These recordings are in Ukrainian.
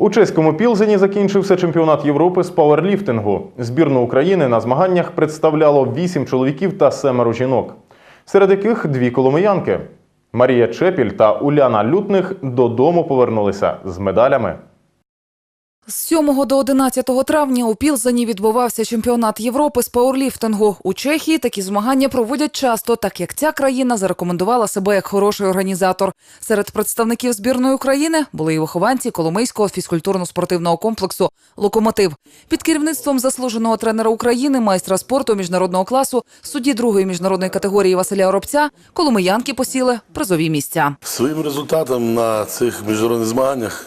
У чеському Пілзені закінчився чемпіонат Європи з пауерліфтингу. Збірну України на змаганнях представляло вісім чоловіків та семеро жінок, серед яких дві коломиянки. Марія Чепіль та Уляна Лютних додому повернулися з медалями. З 7 до 11 травня у Пілзені відбувався чемпіонат Європи з пауерліфтингу. У Чехії такі змагання проводять часто, так як ця країна зарекомендувала себе як хороший організатор. Серед представників збірної України були і вихованці Коломийського фізкультурно-спортивного комплексу Локомотив під керівництвом заслуженого тренера України, майстра спорту міжнародного класу, судді другої міжнародної категорії Василя Оробця. Коломиянки посіли призові місця. Своїм результатом на цих міжнародних змаганнях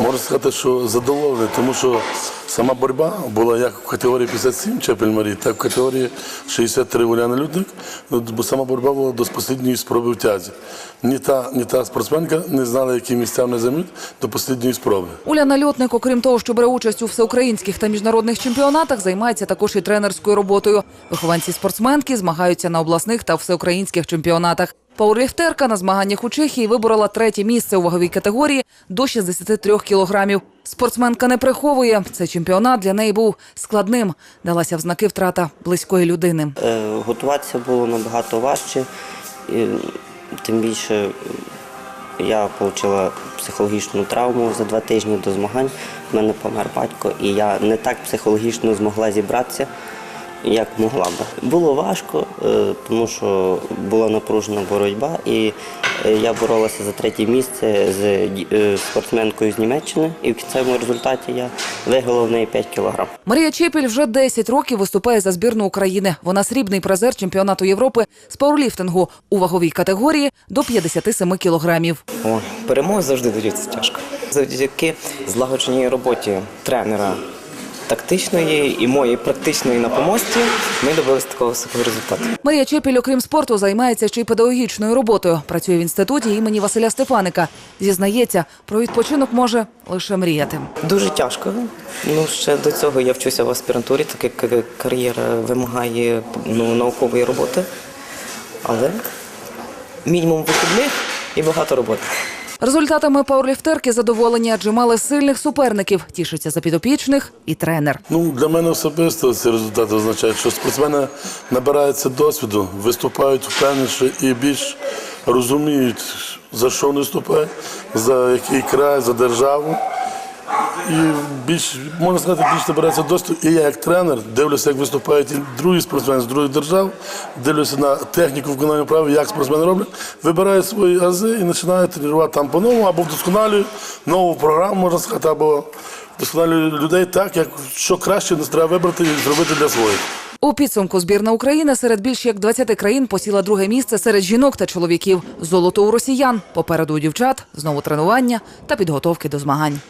можна сказати, що задоволений, тому що сама боротьба була як в категорії 57 Чепель Марії, так в категорії 63 Уляна Людник. Ну, Бо сама боротьба була до останньої спроби в тязі. Ні та, ні та спортсменка не знала, які місця вони займуть до останньої спроби. Уляна Льотник, окрім того, що бере участь у всеукраїнських та міжнародних чемпіонатах, займається також і тренерською роботою. Вихованці спортсменки змагаються на обласних та всеукраїнських чемпіонатах. Пауерліфтерка на змаганнях у Чехії виборола третє місце у ваговій категорії до 63 кілограмів. Спортсменка не приховує. Цей чемпіонат для неї був складним. Далася в знаки втрата близької людини. Е, Готуватися було набагато важче. Тим більше я отримала психологічну травму за два тижні до змагань. У мене помер батько, і я не так психологічно змогла зібратися, як могла би. Було важко, е, тому що була напружена боротьба, і е, я боролася за третє місце з е, спортсменкою з Німеччини, і в кінцевому результаті я виграла в неї 5 кілограм. Марія Чепіль вже 10 років виступає за збірну України. Вона срібний призер чемпіонату Європи з пауерліфтингу у ваговій категорії до 57 кілограмів. О, перемоги завжди даються тяжко. Завдяки злагодженій роботі тренера тактичної і моєї практичної на помості ми добилися такого високого результату. Марія Чепіль, окрім спорту, займається ще й педагогічною роботою. Працює в інституті імені Василя Стефаника. Зізнається, про відпочинок може лише мріяти. Дуже тяжко. Ну ще до цього я вчуся в аспірантурі, так як е, кар'єра вимагає ну, наукової роботи. Але мінімум вихідних і багато роботи. Результатами пауерліфтерки задоволені, адже мали сильних суперників. Тішиться за підопічних і тренер. Ну, для мене особисто ці результати означають, що спортсмени набираються досвіду, виступають впевненіше і більш розуміють, за що вони виступають, за який край, за державу. І більш, можна сказати, більш набирається досвіду. І я як тренер дивлюся, як виступають і другі спортсмени з других держав, дивлюся на техніку виконання прав, як спортсмени роблять, вибираю свої ази і починаю тренувати там по-новому, або вдосконалюю нову програму, можна сказати, або вдосконалюю людей так, як що краще нас треба вибрати і зробити для своїх. У підсумку збірна України серед більш як 20 країн посіла друге місце серед жінок та чоловіків. Золото у росіян. Попереду у дівчат знову тренування та підготовки до змагань.